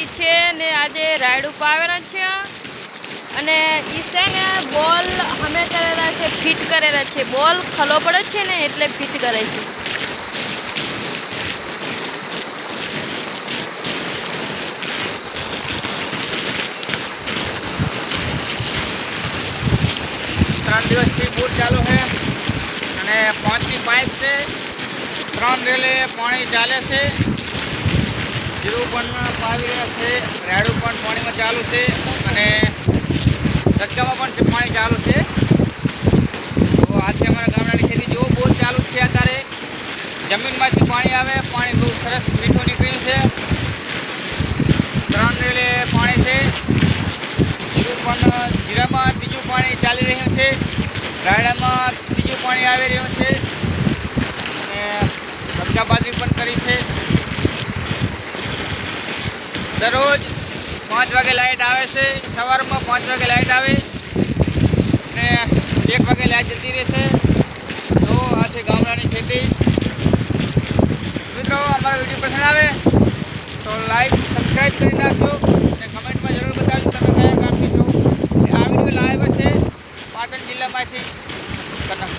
ખેતી છે ને આજે રાયડું પાવેલા છે. અને એ છે ને બોલ અમે કરેલા છે, ફિટ કરેલા છે. બોલ ખલો પડે છે ને એટલે ફિટ કરે છે. ત્રણ દિવસથી બૂટ ચાલુ છે અને પાંચની પાઇપ છે. ત્રણ રેલે પાણી ચાલે છે. જીરું પણ પાવી રહ્યા છે રેડું પણ પાણીમાં ચાલુ છે અને ધક્કામાં પણ પાણી ચાલુ છે. તો આ અમારા ગામડાની ખેતી જેવો બોર ચાલુ છે અત્યારે. જમીનમાંથી પાણી આવે, પાણી બહુ સરસ મીઠું નીકળ્યું છે. ત્રણ રેલે પાણી છે. જીરું પણ, જીરામાં ત્રીજું પાણી ચાલી રહ્યું છે. રાયડામાં ત્રીજું પાણી આવી રહ્યું છે. દરરોજ પાંચ વાગે લાઇટ આવે છે. સવારમાં પાંચ વાગે લાઇટ આવે ને એક વાગે લાઇટ જતી રહેશે તો આ છે ગામડાની ખેતી. મિત્રો, અમારો વીડિયો પસંદ આવે તો લાઈક સબસ્ક્રાઈબ કરી નાખજો અને કમેન્ટમાં જરૂર બતાવજો તમે કયા કામ છો. આ વીડિયો લાઈવ છે પાટણ જિલ્લામાંથી. કનક